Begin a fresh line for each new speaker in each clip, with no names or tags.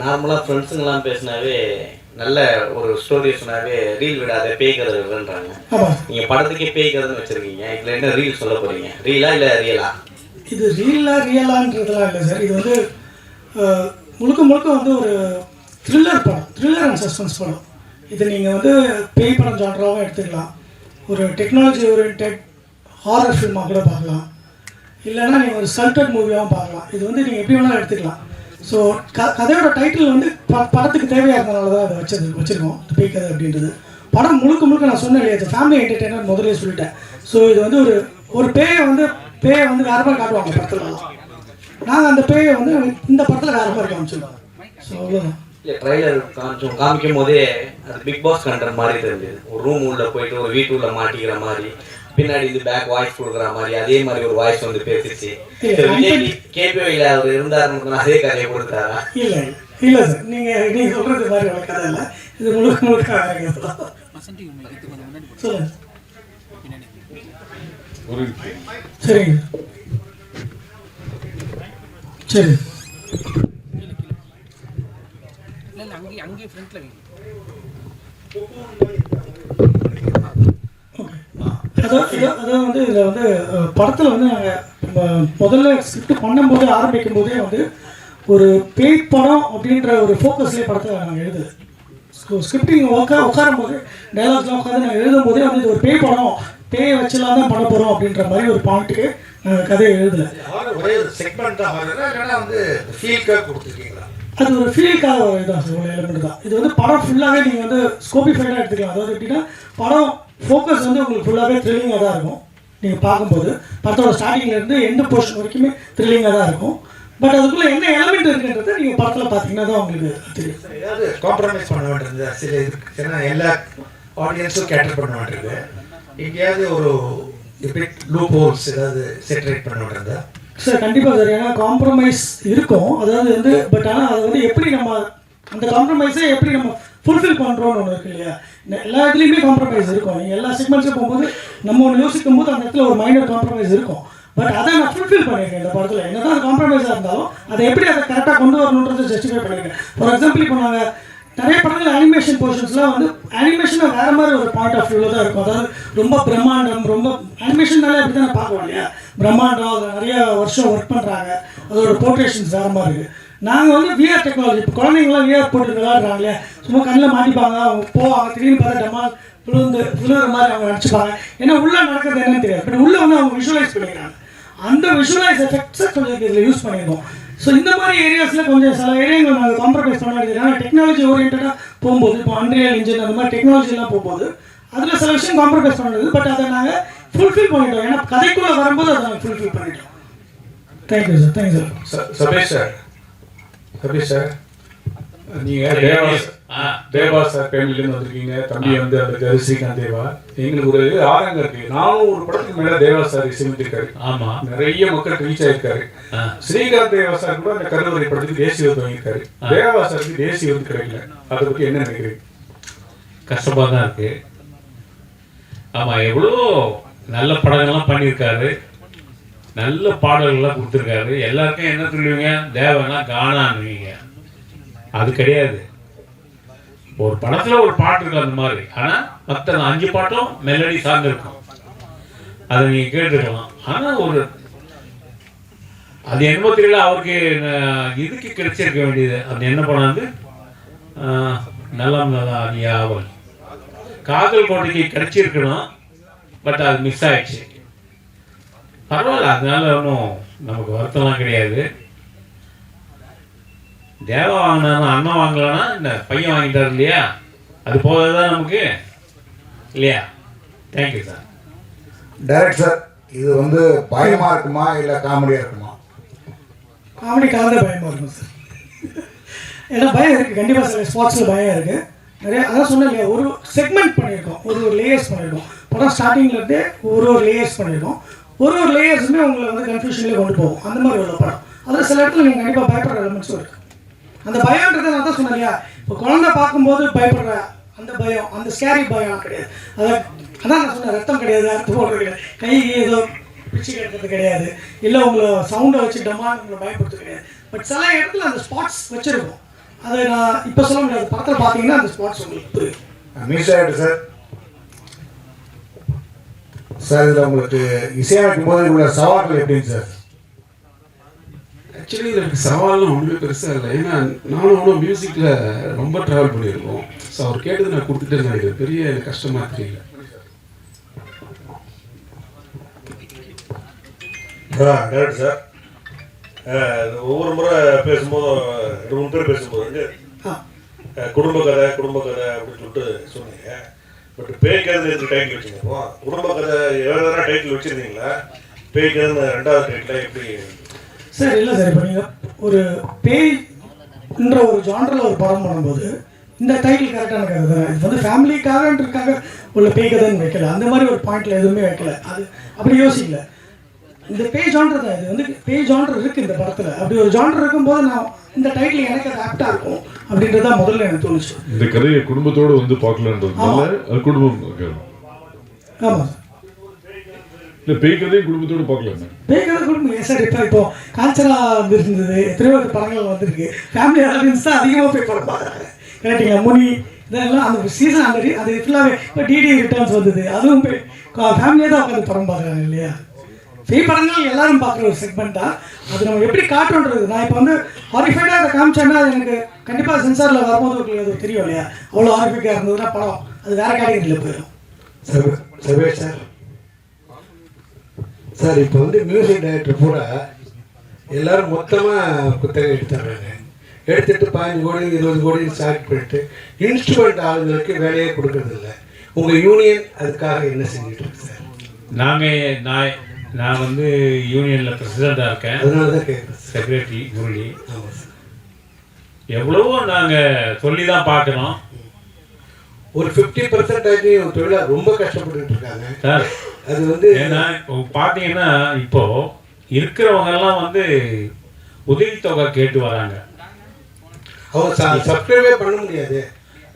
நார்மலாக ஃப்ரெண்ட்ஸுங்கெல்லாம் பேசினாவே நல்ல ஒரு ஸ்டோரி சொன்னாவே ரீல் விடாத பேய் கதை விடுன்றாங்க நீங்கள் படத்துக்கே பேய் கதைன்னு வச்சுருக்கீங்க. இதில் என்ன ரீல் சொல்ல போகிறீங்க ரீலா இல்லை ரியலா
இது ரியலா ரியலான்றதுலாம் இல்லை சார் இது வந்து முழுக்க முழுக்க வந்து ஒரு த்ரில்லர் படம். த்ரில்லர் அண்ட் சஸ்பென்ஸ் படம். இது நீங்கள் வந்து பேய் படம் ஜான்ராவும் எடுத்துக்கலாம். ஒரு டெக்னாலஜி ஓரியன்ட் ஹாரர் ஃபில்மாக கூட பார்க்கலாம். இல்லைன்னா நீங்கள் ஒரு சல்டட் மூவியாகவும் பார்க்கலாம். இது வந்து நீங்கள் எப்படி வேணாலும் எடுத்துக்கலாம். ஸோ க கதையோட டைட்டில் வந்து ப படத்துக்கு தேவையாக இருந்தனால தான் அதை வச்சது வச்சுருக்கோம். பேய் கதை அப்படின்றது. படம் முழுக்க முழுக்க நான் சொன்னேன் இல்லையா ஃபேமிலி என்டர்டெயினர் முதலே சொல்லிட்டேன். ஸோ இது வந்து ஒரு ஒரு பேயை வந்து பேயை வந்து வேறு மாதிரி காட்டுவாங்க படத்துலலாம் நாங்கள் அந்த பேயை வந்து இந்த படத்தில் வேறு மாதிரி காமிச்சிருக்கோம். ஸோ அவ்வளோதான்
ட்ரைலர் காமிச்சோம் காமிக்கும் போதே அது பிக் பாஸ் கண்டர் மாதிரி தெரிஞ்சது. ஒரு ரூம் உள்ள போயிட்டு ஒரு வீட்டு உள்ள மாட்டிக்கிற மாதிரி. பின்னாடி இது பேக் வாய்ஸ் கொடுக்குற மாதிரி அதே மாதிரி ஒரு வாய்ஸ் வந்து பேசிச்சு. கேபிஓயில் அவர் இருந்தாருன்னு அதே கதையை கொடுத்தாரா?
இல்லை இல்லை சார் நீங்கள் நீங்கள் சொல்கிறது மாதிரி ஒரு கதை இல்லை. இது முழுக்க முழுக்க சரிங்க. சரி.
அங்கேயே அங்கேயே ஃப்ரண்ட்டில் வைங்க.
அதான் வந்து இதில் வந்து படத்தில் வந்து நாங்கள் முதல்ல ஸ்கிரிப்ட் பண்ணும்போது ஆரம்பிக்கும் போதே வந்து ஒரு பேய் படம் அப்படின்ற ஒரு ஃபோக்கஸ்லேயே படத்தை நாங்கள் எழுதலை ஸ்கிரிப்டிங் உட்கா உட்காரும் போது டைலாக்ஸ்லாம் உட்காந்து நாங்கள் எழுதும் போதே வந்து இது ஒரு பேய் படம். பேயை வச்சுலாம் தான் பண்ண போகிறோம் அப்படின்ற மாதிரி ஒரு பாயிண்ட்டுக்கு நாங்கள் கதையை எழுதலை
ஒரே ஒரு செக்மெண்ட் தான் வந்து ஃபீல்காக கொடுத்துருக்கீங்களா?
அது ஒரு ஃபீலுக்காக சார் ஒரு எலிமெண்ட் தான். இது வந்து படம் ஃபுல்லாகவே நீங்கள் வந்து ஸ்கோபிஃபைடாக எடுத்துக்கலாம். அதாவது எப்படின்னா படம் ஃபோக்கஸ் வந்து உங்களுக்கு ஃபுல்லாகவே த்ரில்லிங்காக தான் இருக்கும். நீங்கள் பார்க்கும்போது. படத்தோட ஸ்டார்டிங்லேருந்து எந்த போர்ஷன் வரைக்குமே த்ரில்லிங்காக தான் இருக்கும். பட் அதுக்குள்ளே என்ன எலிமெண்ட் இருக்குன்றதை நீங்கள் படத்தில் பார்த்தீங்கன்னா தான் உங்களுக்கு தெரியும்.
காம்ப்ரமைஸ் பண்ண வேண்டியது சில இருக்கு ஏன்னா எல்லா ஆடியன்ஸும் கேட்டர் பண்ண வேண்டியது. எங்கேயாவது ஒரு லூப் ஹோல்ஸ் ஏதாவது செட்டரேட் பண்ண வேண்டியதா
சார் கண்டிப்பாக சார் ஏன்னா காம்ப்ரமைஸ் இருக்கும். அதாவது வந்து பட் ஆனால் அது வந்து எப்படி நம்ம அந்த காம்ப்ரமைஸை எப்படி நம்ம ஃபுல்ஃபில் பண்ணுறோம்னு ஒன்று இருக்கு இல்லையா? எல்லா இடத்துலையுமே காம்ப்ரமைஸ் இருக்கும். நீங்கள் எல்லா செக்மெண்ட்ஸும் போகும்போது நம்ம ஒன்று யோசிக்கும் போது அந்த இடத்துல ஒரு மைனர் காம்ப்ரமைஸ் இருக்கும். பட் அதை நான் ஃபுல்ஃபில் பண்ணியிருக்கேன் இந்த படத்தில். என்ன தான் காம்ப்ரமைஸாக இருந்தாலும் அதை எப்படி அதை கரெக்டாக கொண்டு வரணுன்றது ஜஸ்டிஃபை பண்ணியிருக்கேன். ஃபார் எக்ஸாம்பிள் இப்போ நாங்கள் நிறைய படங்கள் அனிமேஷன் போர்ஷன்ஸ்லாம் வந்து அனிமேஷனை வேற மாதிரி ஒரு பாயிண்ட் ஆஃப் வியூவில் தான் இருக்கும். அதாவது ரொம்ப பிரம்மாண்டம் ரொம்ப அனிமேஷன்னாலே அப்படி தான் பார்க்குவோம் இல்லையா? பிரம்மாண்டம் அதை நிறைய வருஷம் ஒர்க் பண்ணுறாங்க அதோட போர்ட்ரேஷன்ஸ் வேற மாதிரி இருக்குது நாங்கள் வந்து விஆர் டெக்னாலஜி இப்போ குழந்தைங்களாம் விஆர் போட்டு விளாட்றாங்களே சும்மா கண்ணில் மாட்டிப்பாங்க அவங்க போவாங்க திடீர்னு பார்த்தா டமா விழுந்து விழுகிற மாதிரி அவங்க நினச்சிப்பாங்க ஏன்னா உள்ளே நடக்கிறது என்னன்னு தெரியாது. பட் உள்ளே வந்து அவங்க விஷுவலைஸ் பண்ணிக்கிறாங்க. அந்த விஷுவலைஸ் எஃபெக்ட்ஸை கொஞ்சம் இதில் யூஸ் பண்ணியிருக்கோம் ஸோ இந்த மாதிரி ஏரியாஸில் கொஞ்சம் சில ஏரியாங்கள் நாங்கள் காம்ப்ரமைஸ் பண்ண வேண்டியது ஏன்னா டெக்னாலஜி ஓரியன்டாக போகும்போது இப்போ அன்ரியல் இன்ஜின் அந்த மாதிரி டெக்னாலஜிலாம் போகும்போது அதில் சில விஷயம் காம்ப்ரமைஸ் பண்ணுறது பட் அதை நாங்கள் ஃபுல்ஃபில் பண்ணிட்டோம். ஏன்னா கதைக்குள்ளே வரும்போது அதை நாங்கள் ஃபுல்ஃபில் பண்ணிட்டோம். Thank you sir thank you sir
Sabesh sir Sabesh sir நீங்க தேவா தேவா சார் ஃபேமிலிலேருந்து வந்திருக்கீங்க. தம்பி வந்து அந்த ஸ்ரீகாந்த் தேவா. எங்களுக்கு ஒரு ஆரங்கம் இருக்கு. நானும் ஒரு படத்துக்கு மேல தேவா சார் இசையமைத்திருக்காரு
ஆமா.
நிறைய மக்களுக்கு ரீச் ஆயிருக்காரு. ஸ்ரீகாந்த் தேவா சார் கூட அந்த கருவறை படத்துக்கு தேசிய விருது வாங்கியிருக்காரு. தேவா சாருக்கு தேசிய விருது கிடைக்கல. அதை பத்தி என்ன நினைக்கிறீங்க?
கஷ்டமா தான் இருக்கு. ஆமா எவ்வளோ நல்ல படங்கள்லாம் பண்ணியிருக்காரு. நல்ல பாடல்கள்லாம் கொடுத்துருக்காரு. எல்லாருக்கும் என்ன சொல்லுவீங்க? தேவனா காணான்னுவீங்க அது கிடையாது. ஒரு படத்துல ஒரு பாட்டு இருக்கு அந்த மாதிரி. ஆனா மற்ற அஞ்சு பாட்டும் மெலடி சார்ந்து இருக்கும். அதை நீங்க கேட்டுக்கலாம். ஆனா ஒரு அது என்னமோ தெரியல அவருக்கு இதுக்கு கிடைச்சிருக்க வேண்டியது. அது என்ன பண்ணாது வந்து நல்லா நீ காதல் கோட்டைக்கு கிடைச்சிருக்கணும் பட் அது மிஸ் ஆயிடுச்சு. பரவாயில்ல அதனால ஒன்றும் நமக்கு வருத்தம்லாம் கிடையாது. தேவா வாங்கினா அண்ணன் வாங்கலன்னா இந்த பையன் வாங்கிட்டார் இல்லையா? அது போதாதான் நமக்கு? இல்லையா? தேங்க்யூ சார்
டைரக்டர் இது வந்து பயமா இருக்குமா இல்ல காமெடியா இருக்குமா?
காமெடி கலந்த பயமாக இருக்கும் சார் ஏன்னா பயம் இருக்குது கண்டிப்பாக சில ஸ்பாட்ஸில் பயம் இருக்குது நிறைய அதான் சொன்னேன் இல்லையா ஒரு செக்மெண்ட் பண்ணியிருக்கோம். ஒரு ஒரு லேயர்ஸ் பண்ணியிருக்கோம். படம் ஸ்டார்டிங்லேருந்தே ஒரு ஒரு லேயர்ஸ் பண்ணியிருக்கோம். ஒரு ஒரு லேயர்ஸுமே உங்களை வந்து கன்ஃபியூஷன்லேயே கொண்டு போகும். அந்த மாதிரி உள்ள படம். அதில் சில இடத்துல நீங்கள் கண்டிப்பாக பயப்படுற எலமெண்ட்ஸும் இருக்குது அந்த பயம்ன்றதை நான் தான் சொன்னேன் இல்லையா இப்போ குழந்தை பார்க்கும்போது பயப்படுற அந்த பயம் அந்த ஸ்கேரி பயம் கிடையாது. அதான் அதான் நான் சொன்னேன் ரத்தம் கிடையாது அர்த்தம் கிடையாது. கை ஏதோ பிச்சு கேட்கறது கிடையாது. இல்லை உங்களை சவுண்டை வச்சுட்டோமா உங்களை பயப்படுறது கிடையாது. பட் சில இடத்துல அந்த ஸ்பாட்ஸ் வச்சுருக்கோம். அதை நான் இப்போ சொல்ல முடியாது. படத்தில் பார்த்தீங்கன்னா அந்த ஸ்பாட்ஸ் உங்களுக்கு புரியும்.
சார். சார் இதில் உங்களுக்கு இசையமைக்கும் போது உள்ள சவால்கள் எப்படிங்க சார்?
ஆக்சுவலி எனக்கு சவால்லாம் ஒன்றுமே பெருசாக இல்லை. ஏன்னா நானும் அவனும் மியூசிக்கில் ரொம்ப ட்ராவல் பண்ணியிருக்கோம். ஸோ அவர் கேட்டது நான் கொடுத்துட்டே இருந்தேன் பெரிய கஷ்டமாக தெரியல.
கரெக்ட் சார் ஒவ்வொரு முறை பேசும்போதும் ரெண்டு மூணு பேர் பேசும்போது குடும்ப கதை குடும்ப கதை அப்படின்னு சொல்லிட்டு சொன்னீங்க. பட் பேய் கதை எதுக்கு டைட்டில் வச்சுருக்கோம் குடும்ப கதை வேறு டைட்டில் வச்சுருந்தீங்களா? பேய் கதை ரெண்டாவது டைட்டில் எப்படி?
சார் இல்லை சார் இப்போ நீங்கள் ஒரு பேய்ன்ற ஒரு ஜான்ரில் ஒரு படம் பண்ணும்போது இந்த டைட்டில் கரெக்டான கதை தானே? இது வந்து ஃபேமிலிக்காகன்றதுக்காக உள்ள பேய் கதைன்னு வைக்கல. அந்த மாதிரி ஒரு பாயிண்ட்ல எதுவுமே வைக்கல. அது அப்படி யோசிக்கல. இந்த பேய் ஜான்டர் தான் இது. வந்து பேய் ஜான்டர் இருக்கு இந்த படத்தில். அப்படி ஒரு ஜான்டர் இருக்கும்போது நான் இந்த டைட்டில் எனக்கு அது ஆப்டாக இருக்கும் அப்படின்றது தான் முதல்ல எனக்கு தோணுச்சு.
இந்த கதையை குடும்பத்தோட வந்து பார்க்கலான்றதுனால அது குடும்பம்.
ஆமாம்
இல்ல பேய் கதையும் குடும்பத்தோட பார்க்கலாமே.
பேய் கதை கொடுங்க சார் இப்போ இப்போ காஞ்சனா வந்துருந்தது எத்தனையோ படங்கள் வந்திருக்கு. ஃபேமிலி ஆடியன்ஸ் தான் அதிகமாக போய் படம் பார்க்குறாங்க. கரெக்டுங்களா முனி இதெல்லாம் அந்த சீசன் அந்த அது ஃபுல்லாகவே இப்போ டிடி ரிட்டர்ன்ஸ் வந்தது. அதுவும் போய் ஃபேமிலியாக தான் உட்காந்து படம் பார்க்குறாங்க இல்லையா? பேய் படங்கள் எல்லாரும் பார்க்குற ஒரு செக்மெண்ட் தான் அது நம்ம எப்படி காட்டுன்றது நான் இப்போ வந்து ஹாரிஃபைடாக அதை காமிச்சேன்னா அது எனக்கு கண்டிப்பாக சென்சாரில் வரும்போது உங்களுக்கு அது தெரியும் இல்லையா? அவ்வளோ ஹாரிஃபைக்காக இருந்ததுன்னா படம். அது வேறு கேட்டகரியில் போயிடும்.
சர்வே சர்வே சார் சார் இப்போ வந்து மியூசிக் டைரக்டர் பூரா எல்லாரும் மொத்தமாக குத்தகை எடுத்துடுறாங்க. எடுத்துட்டு பதினஞ்சு கோடி இருபது கோடி ஸ்டார்ட் பண்ணிட்டு இன்ஸ்ட்ருமெண்ட் ஆளுங்களுக்கு வேலையே கொடுக்கறதில்ல. உங்கள் யூனியன் அதுக்காக என்ன செஞ்சுட்டு இருக்கு சார்
நாங்கள் நான் நான் வந்து யூனியனில் பிரசிடெண்ட்டாக இருக்கேன். செக்ரட்டரி
சார்
எவ்வளவோ நாங்கள் சொல்லி தான் பார்க்குறோம்
ஒரு ஃபிஃப்டி பர்சன்டேஜ் தொழிலாளர் ரொம்ப கஷ்டப்பட்டுட்டு இருக்காங்க.
சார்
அது வந்து
ஏன்னா இப்போ பார்த்தீங்கன்னா இப்போ இருக்கிறவங்க எல்லாம் வந்து உதவித்தொகை கேட்டு வராங்க.
அவங்க சப்ஸ்கிரைபே பண்ண முடியாது.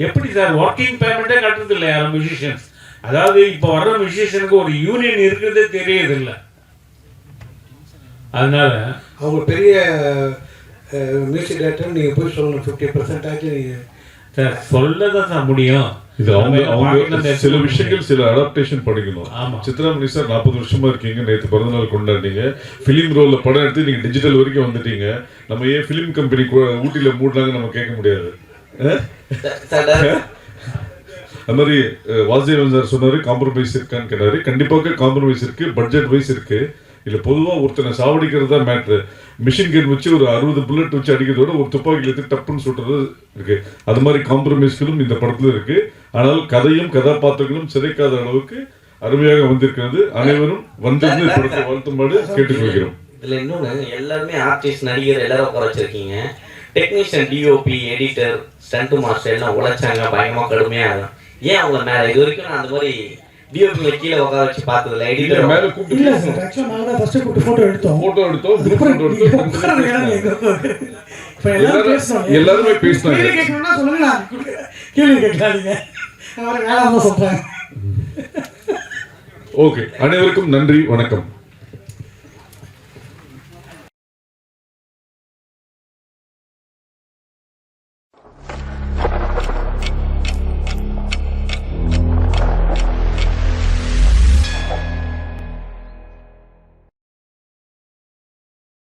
எப்படி சார் ஒர்க்கிங் பேமெண்ட்டே கட்டுறது இல்லை யாரும் மியூசிஷியன்ஸ் அதாவது இப்போ வர்ற மியூசிஷியனுக்கு ஒரு யூனியன் இருக்கிறதே தெரியறது இல்லை அதனால
அவங்க பெரிய மியூசிக் டைரக்டர் நீங்கள் போய் சொல்லணும். ஃபிஃப்டி பர்சன்டேஜ் நீங்கள்
சார் சொல்ல தான் சார் முடியும்.
இது அவங்க அவங்க சில விஷயங்கள் சில அடாப்டேஷன் படிக்கணும்.
ஆமா.
சித்ராமணி சார் நாற்பது வருஷமா இருக்கீங்க. நேற்று பிறந்தநாள் கொண்டாடினீங்க. ஃபிலிம் ரோல்ல படம் எடுத்து நீங்க டிஜிட்டல் வரைக்கும் வந்துட்டீங்க. நம்ம ஏன் ஃபிலிம் கம்பெனி ஊட்டியில மூடினாங்க நம்ம கேட்க முடியாது. அது மாதிரி வாசுதேவன் சார் சொன்னாரு காம்ப்ரமைஸ் இருக்கான்னு கேட்டாரு. கண்டிப்பாக காம்ப்ரமைஸ் இருக்கு பட்ஜெட் வைஸ் இருக்கு. இல்லை பொதுவாக ஒருத்தனை சாவடிக்கிறது தான் மேட்ரு மிஷின் கன் வச்சு ஒரு அறுபது புல்லட் வச்சு அடிக்கிறதோட ஒரு துப்பாக்கியில் எடுத்து டப்புன்னு சுட்டுறது இருக்கு. அது மாதிரி காம்ப்ரமைஸ்களும் இந்த படத்தில் இருக்கு. ஆனால் கதையும் கதாபாத்திரங்களும் சிதைக்காத அளவுக்கு அருமையாக வந்திருக்கிறது. அனைவரும் வந்திருந்து படத்தை வாழ்த்துமாறு கேட்டுக்கொள்கிறோம்.
இதுல இன்னொன்று எல்லாருமே ஆர்டிஸ்ட் நடிகர் எல்லாரும் உட்கார வச்சிருக்கீங்க. Technician DOP editor stunt master எல்லாம் உழைச்சாங்க. பயங்கரமா கடுமையா. ஏன் அவங்க மேல? இது வரைக்கும் நான் அந்த மாதிரி டிஓபில கீழே உட்கார வச்சு பார்த்ததில்ல
இல்ல
எடிட்டர்
மேல
இல்லை
கூப்பிட்டு
சார் ஆக்சுவலாக நாங்கள் தான் ஃபஸ்ட்டு கூப்பிட்டு ஃபோட்டோ எடுத்தோம்
போட்டோ எடுத்தோம் குரூப் போட்டோ எடுத்தோம்
இடம் உட்காரு? இப்ப எல்லாரும்
எல்லாரும்
பேசணும்.
எல்லாருமே பேசினாங்க.
கேள்வி கேட்கணும்னா சொல்லுங்க, நான் கொடுக்குறேன். கேள்வி கேட்காதீங்க. நான் வேற வேலை தான் சொல்றேன்
ஓகே அனைவருக்கும் நன்றி வணக்கம்